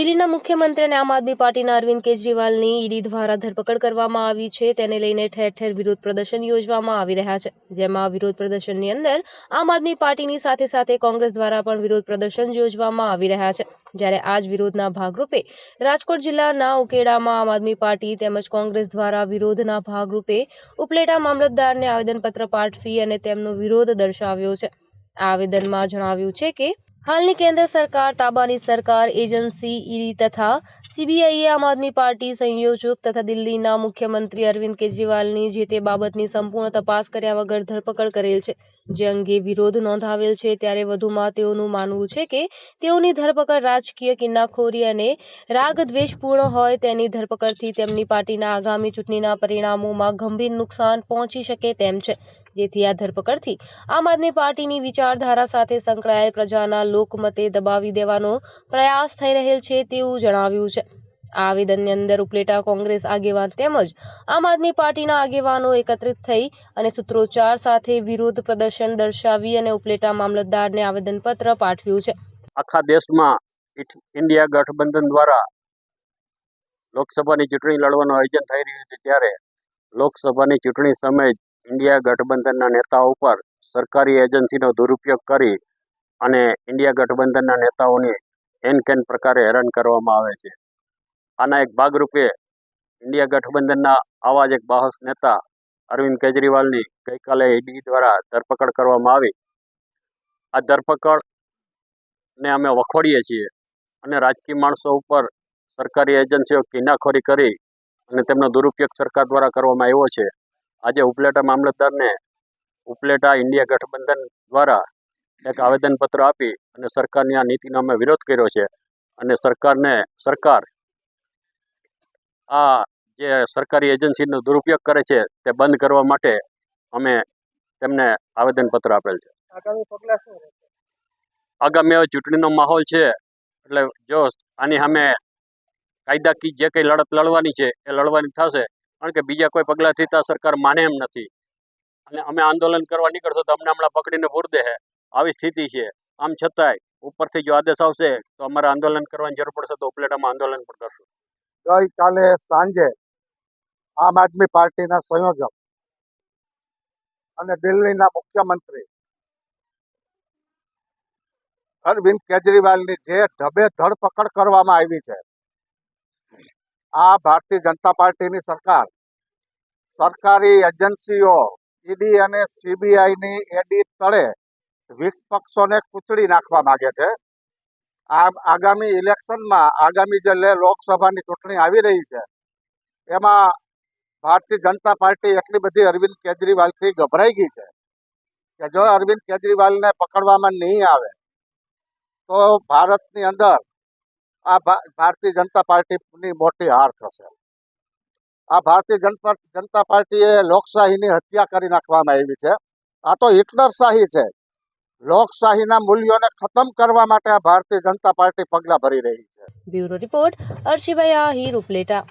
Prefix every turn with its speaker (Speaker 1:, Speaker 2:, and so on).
Speaker 1: દિલ્હીના મુખ્યમંત્રી અને આમ આદમી પાર્ટીના અરવિંદ કેજરીવાલની ઈડી દ્વારા ધરપકડ કરવામાં આવી છે. તેને લઈને ઠેર ઠેર વિરોધ પ્રદર્શન યોજવામાં આવી રહ્યા છે. જેમાં વિરોધ પ્રદર્શનની અંદર આમ આદમી પાર્ટીની સાથે સાથે કોંગ્રેસ દ્વારા પણ વિરોધ પ્રદર્શન યોજવામાં આવી રહ્યા છે. જ્યારે આજ વિરોધના ભાગરૂપે રાજકોટ જિલ્લાના ઉકેડામાં આમ આદમી પાર્ટી તેમજ કોંગ્રેસ દ્વારા વિરોધના ભાગરૂપે ઉપલેટા મામલતદારને આવેદનપત્ર પાઠવી અને તેમનો વિરોધ દર્શાવ્યો છે. આ આવેદનમાં જણાવ્યું છે કે હાલની કેન્દ્ર સરકાર તાબાની સરકાર એજન્સી ઈડી તથા સીબીઆઈએ આમ આદમી પાર્ટી સંયોજક તથા દિલ્હીના મુખ્યમંત્રી અરવિંદ કેજરીવાલની જે તે બાબતની સંપૂર્ણ તપાસ કર્યા વગર ધરપકડ કરેલ છે જે અંગે વિરોધ નોંધાવેલ છે ત્યારે વધુમાં તેઓનું માનવું છે કે તેઓની ધરપકડ રાજકીય કિન્નાખોરી અને રાગ દ્વેષપૂર્ણ હોય તેની ધરપકડથી તેમની પાર્ટીના આગામી ચૂંટણીના પરિણામોમાં ગંભીર નુકસાન પહોંચી શકે તેમ છે. જેથી આ ધરપકડથી આમ આદમી પાર્ટીની વિચારધારા સાથે સંકળાયેલ પ્રજાના લોકમતે દબાવી દેવાનો પ્રયાસ થઈ રહેલ છે તેવું જણાવ્યું છે. આ આવેદનની અંદર ઉપલેટા કોંગ્રેસ આગેવાન તેમજ આમ આદમી પાર્ટીના આગેવાનો એકત્રિત થઈ અને સૂત્રોચ્ચાર સાથે વિરોધ પ્રદર્શન દર્શાવી અને ઉપલેટા મામલતદારને આવેદનપત્ર પાઠવ્યું છે.
Speaker 2: આખા દેશમાં ઇન્ડિયા ગઠબંધન દ્વારા લોકસભાની ચૂંટણી લડવાનું આયોજન થઈ રહ્યું છે ત્યારે લોકસભાની ચૂંટણી સમયે ઇન્ડિયા ગઠબંધનના નેતાઓ ઉપર સરકારી એજન્સીનો દુરુપયોગ કરી અને ઇન્ડિયા ગઠબંધનના નેતાઓને એન કેન પ્રકારે હેરાન કરવામાં આવે છે. આના એક ભાગરૂપે ઇન્ડિયા ગઠબંધનના આવા જ એક બાહસ નેતા અરવિંદ કેજરીવાલની ગઈકાલે ઈડી દ્વારા ધરપકડ કરવામાં આવી. આ ધરપકડ ને અમે વખોડીએ છીએ અને રાજકીય માણસો ઉપર સરકારી એજન્સીઓ કિનાખોરી કરી અને તેમનો દુરુપયોગ સરકાર દ્વારા કરવામાં આવ્યો છે. આજે ઉપલેટા મામલતદારને ઉપલેટા ઇન્ડિયા ગઠબંધન દ્વારા એક આવેદનપત્ર આપી અને સરકારની આ નીતિનો અમે વિરોધ કર્યો છે. અને સરકારને સરકાર આ જે સરકારી એજન્સીનો દુરુપયોગ કરે છે તે બંધ કરવા માટે અમે તેમને આવેદનપત્ર આપેલ છે.
Speaker 3: આગામી
Speaker 2: હવે ચૂંટણીનો માહોલ છે એટલે જો આની સામે કાયદાકીય જે કંઈ લડત લડવાની છે એ લડવાની થશે કારણ કે બીજા કોઈ પગલાંથી તો સરકાર માને એમ નથી. અને અમે આંદોલન કરવા નીકળશો તો અમને હમણાં પકડીને પૂર દે આવી સ્થિતિ છે. આમ છતાંય ઉપરથી જો આદેશ આવશે તો અમારે આંદોલન કરવાની જરૂર પડશે તો ઉપલેટામાં આંદોલન પણ કરશું.
Speaker 3: ગઈકાલે સાંજે આમ આદમી પાર્ટીના સંયોજક અને દિલ્હીના મુખ્યમંત્રી અરવિંદ કેજરીવાલની જે ઢબે ધરપકડ કરવામાં આવી છે આ ભારતીય જનતા પાર્ટીની સરકાર. સરકારી એજન્સીઓ, ઈડી અને સીબીઆઈની એડી તળે વિપક્ષોને કૂચડી નાખવા માગે છે. આ આગામી ઇલેક્શનમાં, આગામી જે લોકસભાની ચૂંટણી આવી રહી છે, એમાં ભારતીય જનતા પાર્ટી એટલી બધી અરવિંદ કેજરીવાલથી ગભરાઈ ગઈ છે કે જો અરવિંદ કેજરીવાલને પકડવામાં નહીં આવે, તો ભારતની અંદર આ ભારતીય જનતા પાર્ટીની મોટી હાર થશે. આ ભારતીય જનતા પાર્ટીએ લોકશાહીની હત્યા કરી નાખવામાં આવી છે. આ તો હિટલરશાહી છે. લોકશાહીના મૂલ્યોને ખતમ કરવા માટે આ ભારતીય જનતા પાર્ટી પગલાં ભરી રહી છે.
Speaker 1: બ્યુરો રિપોર્ટ અર્શિભાઈ આહિર ઉપલેટા